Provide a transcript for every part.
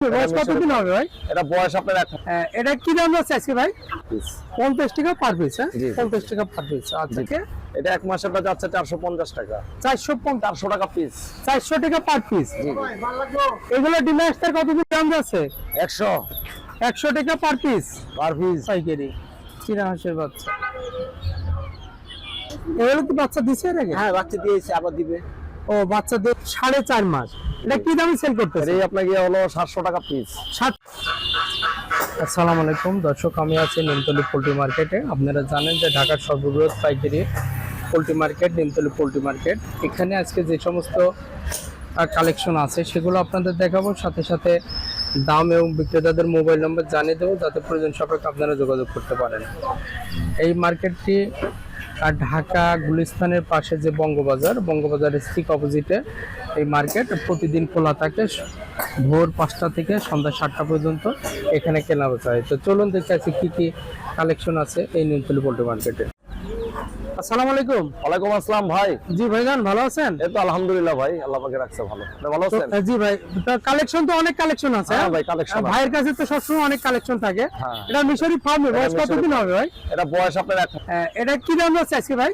বয়স কতদিন হবে ভাই? এটা বয়স আপনার এটা কি দাম আছে আজকে ভাই? পঞ্চাশ টাকা পার পিস জি, জি। পঞ্চাশ টাকা পার পিস আচ্ছা এটা এক মাসেরটা যাচ্ছে চারশো পঞ্চাশ টাকা। চারশো চারশো টাকা পিস চারশো টাকা পার পিস জি জি। এগুলো কতদিন দাম যাচ্ছে একশো। একশো টাকা পার পিস পার পিস পাইকারি। হাঁসের বাচ্চা। এগুলো কি বাচ্চা দিছে এর আগে? হ্যাঁ বাচ্চা দিয়েছে আবার দিবে। ও বাচ্চাদের সাড়ে চার মাস। এটা কি দামে সেল করতেছে এই আপনাকে হলো সাতশো টাকা পিস সাত আসসালামু আলাইকুম। দর্শক আমি আছি নিমতলি পোলট্রি মার্কেটে। আপনারা জানেন যে ঢাকার সর্ববৃহৎ পাইকারি poultry market Nimtoli poultry market. এখানে আজকে যে সমস্ত কালেকশন আছে সেগুলো আপনাদের দেখাবো। সাথে সাথে দাম এবং বিক্রেতাদের মোবাইল নম্বর জানিয়ে দেবো যাতে প্রয়োজন সাপেক্ষে আপনারা যোগাযোগ করতে পারেন। এই মার্কেটটি আর ঢাকা গুলিস্তানের পাশে যে বঙ্গবাজার, বঙ্গবাজারের ঠিক অপোজিটে এই মার্কেট প্রতিদিন খোলা থাকে, ভোর পাঁচটা থেকে সন্ধ্যা সাতটা পর্যন্ত এখানে কেনা বেচা হয়। তো চলুন দেখতে আছি কী কী কালেকশন আছে এই নিমতলি পোল্ট্রি মার্কেটে আসসালামু আলাইকুম। ওয়ালাইকুম আসসালাম ভাই। জি ভাইজান ভালো আছেন? এই তো আলহামদুলিল্লাহ ভাই আল্লাহ পাকে রাখছে ভালো। ভালো আছেন? জি ভাই কালেকশন তো অনেক কালেকশন আছে হ্যাঁ হ্যাঁ? ভাই কালেকশন ভাইয়ের কাছে তো সবসময় অনেক কালেকশন থাকে। হ্যাঁ। এটা মিশরি ফার্মে বয়স কতদিন হবে ভাই? এটা বয়স আপনার এটা কি দাম আছে আজকে ভাই?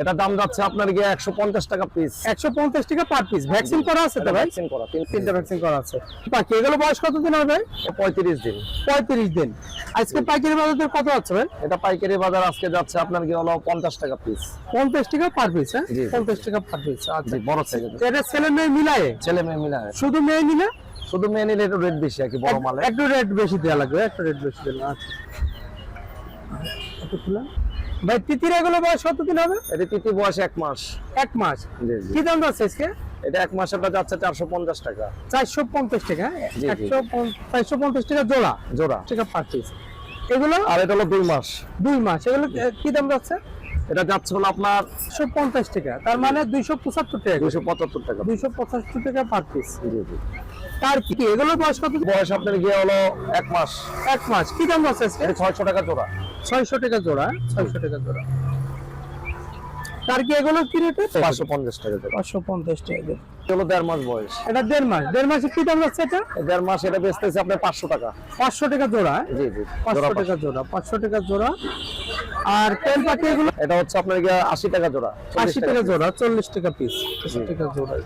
এটা দাম যাচ্ছে আপনার গিয়ে একশো পঞ্চাশ টাকা পিস একশো পঞ্চাশ টাকা পার পিস ভ্যাকসিন করা আছে তো ভাই? ভ্যাকসিন করা তিন তিনটা ভ্যাকসিন করা আছে। বাকি এগুলো বয়স কতদিন হবে? ভাই পঁয়ত্রিশ দিন। পঁয়ত্রিশ দিন। আজকে পাইকারি বাজার কত আছে ভাই? এটা পাইকারি বাজার আজকে যাচ্ছে আপনার কি হলো পঞ্চাশ টাকা পিস পঞ্চাশ টাকা পার পিস হ্যাঁ? জি। পঞ্চাশ টাকা পার পিস আচ্ছা। জি বড় সাইজের এটা ছেলে মেয়ে মিলায়ে? ছেলে মেয়ে মিলায়। শুধু মেয়ে নিলে? শুধু মেয়ে নিলে একটু রেট বেশি আর কি বড় মালে একটু রেট বেশি দেওয়া লাগবে একটু রেট বেশি দিলে আচ্ছা। একটু খুলা। ভাই তিতির এগুলো বয়স কতদিন হবে? এটা তিতি বয়স এক মাস। এক মাস। কি দাম যাচ্ছে আজকে? এটা এক মাসেরটা যাচ্ছে চারশো পঞ্চাশ টাকা। চারশো পঞ্চাশ টাকা হ্যাঁ? একশো চারশো পঞ্চাশ টাকা জোড়া? জোড়া। টাকা পার পিস এগুলো? আর এটা হলো দুই মাস। দুই মাস। এগুলো কি দাম যাচ্ছে? এটা যাচ্ছে হলো আপনার একশো পঞ্চাশ টাকা। তার মানে দুইশো পঁচাত্তর টাকা দুইশো পঁচাত্তর টাকা। দুইশো পঁচাত্তর টাকা পার পিস তার কি? এগুলো বয়স কত? বয়স আপনার গিয়ে হলো এক মাস। এক মাস। কি দাম আজকে? ছয়শো টাকা জোড়া। ছয়শো টাকা জোড়া ছয়শো টাকা জোড়া। তার কি এগুলো কি রেটে পাঁচশো পঞ্চাশ টাকা পাঁচশো পঞ্চাশ টাকা। এটা দেড় মাস বয়স। এটা দেড় মাস। দেড় মাসে কি দাম যাচ্ছে এটা? দেড় মাস এটা বেচতেছে আপনার পাঁচশো টাকা। পাঁচশো টাকা জোড়া হ্যাঁ? জি জি পাঁচশো টাকা জোড়া পাঁচশো টাকা জোড়া। আর তেল পাখি এগুলো? এটা হচ্ছে আপনার আশি টাকা জোড়া আশি টাকা জোড়া চল্লিশ টাকা পিস টাকা জোড়া।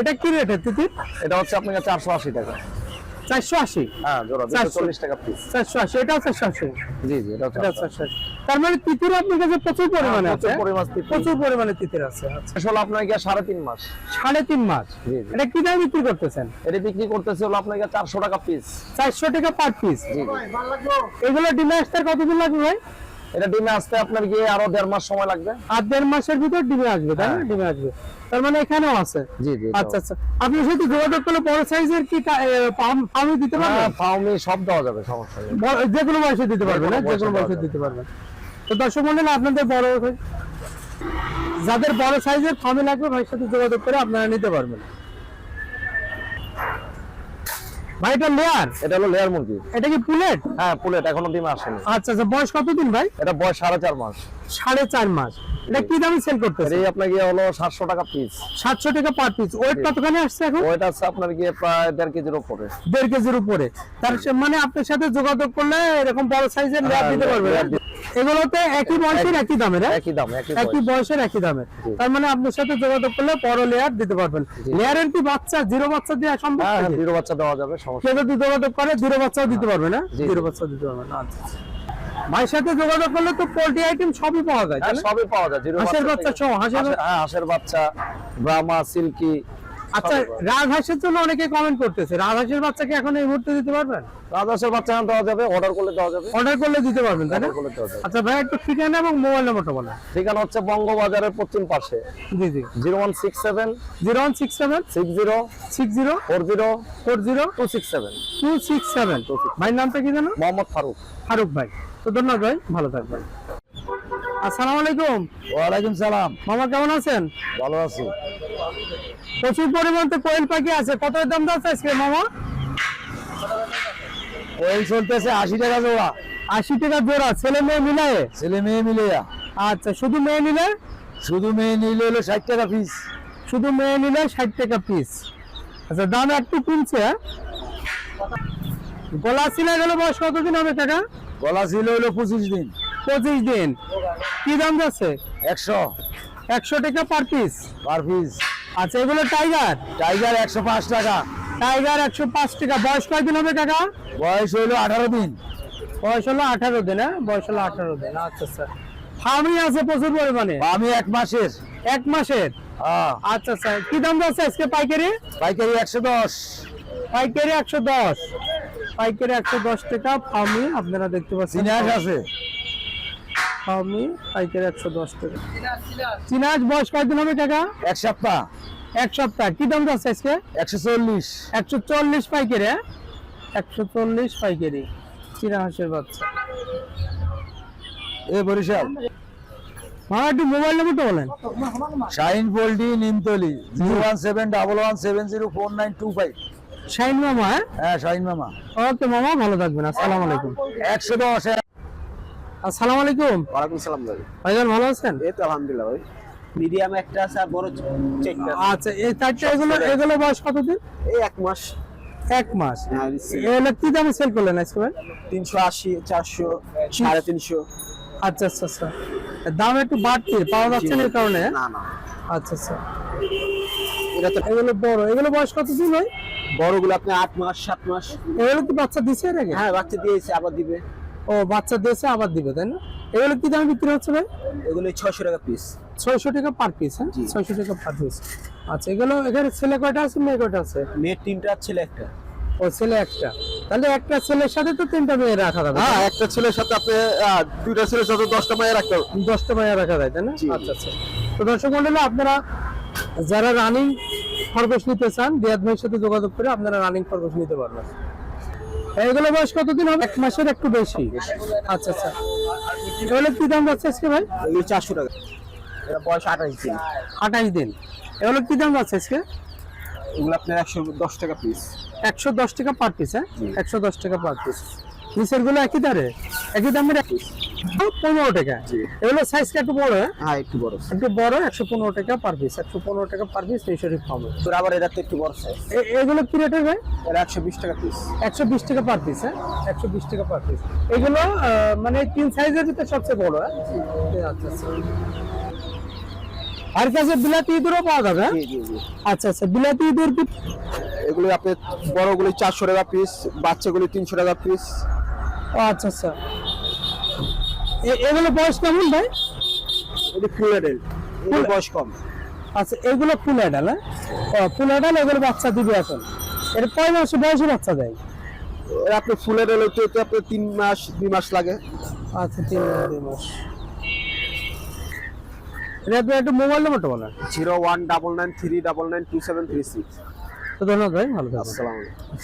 এটা কি রেট তিতির? এটা হচ্ছে আপনার চারশো আশি টাকা। চারশো আশি? হ্যাঁ জোড়া দুশো 400 চল্লিশ টাকা পিস চারশো আশি এটাও চারশো আশি? জি জি এটা চারশো আশি। তার মানে তিতির আপনার কাছে প্রচুর পরিমাণে আছে? প্রচুর পরিমাণ তিতির। আছে আচ্ছা। শেষ হলো আপনার গিয়ে সাড়ে তিন মাস। সাড়ে তিন মাস? এটা কি দামে বিক্রি করতেছেন? এটা বিক্রি করতেছে হলো আপনার গিয়ে চারশো টাকা পিস চারশো টাকা পার পিস এগুলো ডিমে আসতে কতদিন লাগবে ভাই? এটা ডিমে আসতে আপনার গিয়ে আরও দেড় মাস সময় লাগবে? আর দেড় মাসের ভিতর ডিমে আসবে তাই না? হ্যাঁ। ডিমে আসবে। তার মানে এখানেও আছে? জি জি আচ্ছা আচ্ছা। সাথে যোগাযোগ করলে বড় সাইজের কি দিতে পারবেন? হ্যাঁ সব দেওয়া যাবে সমস্যা নেই। যে কোনো বয়সে দিতে পারবেন না যে কোনো বয়সে দিতে পারবেন। তো দর্শক মন্ডলী আপনাদের বড় যাদের বড় সাইজের ফার্মে লাগবে ভাইয়ের সাথে যোগাযোগ করে আপনারা নিতে পারবেন। ভাই এটা লেয়ার এটা হলো লেয়ার মুরগি। এটা কি পুলেট হ্যাঁ পুলেট এখনও ডিম আসেনি। আচ্ছা আচ্ছা বয়স কতদিন ভাই? এটা বয়স সাড়ে চার মাস। সাড়ে চার মাস। এটা কি দামে সেল করতেছে এই আপনার গিয়ে হলো সাতশো টাকা পিস সাতশো টাকা পার পিস ওয়েট কতখানি আসছে এখন? ওইটা আছে আপনার গিয়ে প্রায় দেড় কেজির উপরে। দেড় কেজির উপরে। তার মানে আপনার সাথে যোগাযোগ করলে এরকম বড় সাইজের লেয়ার হ্যাঁ, দিতে পারবে এগুলোতে একই বয়সের একই দামের হ্যাঁ? একই দাম একই বয়সের একই দামের। তার মানে আপনার সাথে যোগাযোগ করলে বড় লেয়ার দিতে পারবেন। লেয়ারের কি বাচ্চা জিরো বাচ্চা দেওয়া সম্ভব হ্যাঁ হ্যাঁ জিরো বাচ্চা দেওয়া যাবে সমস্যা যদি যোগাযোগ করে জিরো বাচ্চাও দিতে পারবে না? জিরো বাচ্চা দিতে পারবে না? আচ্ছা আচ্ছা। ভাইয়ের সাথে যোগাযোগ করলে তো পোল্ট্রি আইটেম সবই পাওয়া যায় হ্যাঁ? সবই পাওয়া যায় হাঁসের বাচ্চা সব সহ, হাঁসের হাঁসের- হ্যাঁ হাঁসের বাচ্চা ব্রাহ্মা সিল্কি আচ্ছা রাজহাঁসের জন্য অনেকে কমেন্ট করতেছে। রাজহাঁসের বাচ্চা কি এখন এই মুহূর্তে দিতে পারবেন? রাজহাঁসের বাচ্চা এখন দেওয়া যাবে অর্ডার করলে দেওয়া যাবে। অর্ডার করলে দিতে পারবেন তাই না? আচ্ছা ভাই একটু ঠিকানা এবং মোবাইল নাম্বারটা বলেন। ঠিকানা হচ্ছে বঙ্গবাজারের পশ্চিম পাশে। জি জি। Zero one six seven zero one six seven six zero six zero four zero four zero two six seven. Two six seven. ভাই নামটা কি জানো মোহাম্মদ ফারুক। ফারুক ভাই। তো ধন্যবাদ ভাই ভালো থাকবেন। আসসালামু আলাইকুম। ওয়ালাইকুম সালাম। মামা কেমন আছেন? ভালো আছি। প্রচুর পরিমাণে কোয়েল পাখি আছে। কত দাম যাচ্ছে আজকে মামা? ওই চলতেছে আশি টাকা জোড়া। আশি টাকা জোড়া ছেলে মেয়ে মিলায়ে? ছেলে মেয়ে মিলে আচ্ছা শুধু মেয়ে নিলে? শুধু মেয়ে নিলে হলো ষাট টাকা পিস শুধু মেয়ে নিলে ষাট টাকা পিস আচ্ছা দাম একটু কমছে হ্যাঁ? গলা ছিল গেল বয়স কতদিন হবে টাকা গলা ছিল হলো পঁচিশ দিন। পঁচিশ দিন। কি দাম যাচ্ছে? একশো। একশো টাকা পার পিস পার পিস আচ্ছা এগুলো টাইগার টাইগার একশো পাঁচ টাকা। টাইগার একশো পাঁচ টাকা। বয়স কয়দিন হবে টাকা বয়স হইল আঠারো দিন। বয়স হলো আঠারো দিন হ্যাঁ? বয়স হলো আঠারো দিন। আচ্ছা স্যার ফার্মি আছে প্রচুর পরিমাণে। আমি এক মাসের। এক মাসের? হ্যাঁ। আচ্ছা স্যার কি দাম যাচ্ছে আজকে পাইকারি? পাইকারি একশো দশ। পাইকারি একশো দশ। পাইকারি একশো দশ টাকা ফার্মি আপনারা দেখতে পাচ্ছেন। আছে। ফার্মি পাইকারি একশো দশ টাকা। চিনাজ বয়স কয়দিন হবে টাকা এক সপ্তাহ। এক সপ্তাহ। কি দাম যাচ্ছে আজকে? একশো চল্লিশ। একশো চল্লিশ পাইকারি হ্যাঁ? একশো চল্লিশ পাইকারি। চিনা হাঁসের বাচ্চা। এ বরিশাল। মামা একটু মোবাইল নম্বরটা বলেন। Shine poultry Nimtoli. Zero one seven double one seven zero four nine two five. Shine মামা হ্যাঁ? হ্যাঁ শাইন মামা। ওকে মামা ভালো থাকবেন। আসসালামু আলাইকুম। একশো দশ আসসালামু আলাইকুম। ওয়ালাইকুম সালাম ভাই। ভাইজান ভালো আছেন? এই তো আলহামদুলিল্লাহ ভাই। মিডিয়াম একটা আছে আর বড় চেকটা আচ্ছা এই চারটা এগুলো এগুলো বয়স কতদিন? এই এক মাস। এক মাস। হ্যাঁ, এগুলো কি দামে সেল করলেন আজকে ভাই? তিনশো আশি চারশো সাড়ে তিনশো। আচ্ছা আচ্ছা আচ্ছা। দাম একটু বাড়তি পাওয়া যাচ্ছে না কারণে? না না। আচ্ছা আচ্ছা। এটা তো এগুলো বড়। এগুলো বয়স কতদিন ভাই? বড়গুলো আপনি আট মাস সাত মাস। এগুলো কি বাচ্চা দিছে এর আগে? হ্যাঁ বাচ্চা দিয়েছে আবার দিবে। ও বাচ্চা দিয়েছে আবার দিবে তাই না? এগুলো কি দামে বিক্রি হচ্ছে ভাই? এগুলো ছয়শো টাকা পিস ছয়শো টাকা পার পিস হ্যাঁ? ছয়শো টাকা পার পিস আচ্ছা এগুলো এখানে ছেলে কয়টা আছে মেয়ে কয়টা আছে? মেয়ের তিনটা আর ছেলে একটা। ও ছেলে একটা। তাহলে একটা ছেলের সাথে তো তিনটা মেয়ে রাখা যাবে। হ্যাঁ একটা ছেলের সাথে আপনি আহ, দুইটা ছেলের সাথে দশটা মেয়ে রাখতে হবে। দশটা মেয়ে রাখা যায় তাই না? আচ্ছা আচ্ছা। তো দর্শক মন্ডলী আপনারা যারা রানিং খরগোশ নিতে চান রিয়াদ ভাইয়ের সাথে যোগাযোগ করে আপনারা রানিং খরগোশ নিতে পারবেন। এগুলো বয়স কতদিন হবে? এক মাসের একটু বেশি। আচ্ছা আচ্ছা। এগুলো কি দাম যাচ্ছে আজকে ভাই? এগুলো চারশো টাকা। এটা বয়স আঠাশ দিন। আঠাশ দিন। এগুলো কি দাম যাচ্ছে আজকে? এগুলো আপনার একশো দশ টাকা পিস একশো দশ টাকা পার পিস হ্যাঁ? একশো দশ টাকা পার পিস পিসেরগুলো একই দারে একই দামের এক পিস পনেরো টাকা। এগুলো সাইজটা একটু বড় হ্যাঁ? হ্যাঁ একটু বড় একটু বড় একশো পনেরো টাকা পার পিস একশো পনেরো টাকা পার পিস এই তোর আবার এটা তো একটু বড় সাইজ এগুলো কি রেটের ভাই? এটা একশো বিশ টাকা পিস একশো বিশ টাকা পার পিস হ্যাঁ? একশো বিশ টাকা পার পিস এগুলো মানে তিন সাইজের ভিতরে সবচেয়ে বড় হ্যাঁ? আচ্ছা আচ্ছা। আর কাছে বিলাতি ইঁদুরও পাওয়া যাবে হ্যাঁ? আচ্ছা আচ্ছা বিলাতি ইঁদুর এগুলো আপনার বড়গুলি চারশো টাকা পিস বাচ্চাগুলি তিনশো টাকা পিস ও আচ্ছা আচ্ছা। এগুলো বয়স কেমন ভাই? এটি ফুল অ্যাডাল্ট এগুলো বয়স কম। আচ্ছা এগুলো ফুল অ্যাডাল হ্যাঁ? ফুল অ্যাডাল এগুলো বাচ্চা দিবে এখন। এর কয় মাসে বয়সে বাচ্চা দেয়? আপনি ফুল অ্যাডাল্ট হতে আপনার তিন মাস দুই মাস লাগে। আচ্ছা তিন মাস দুই মাস। আপনি একটু মোবাইল নাম্বারটা বলেন। Zero one double nine three double nine two seven three six. তো ধন্যবাদ ভাই ভালো আসসালামু আলাইকুম।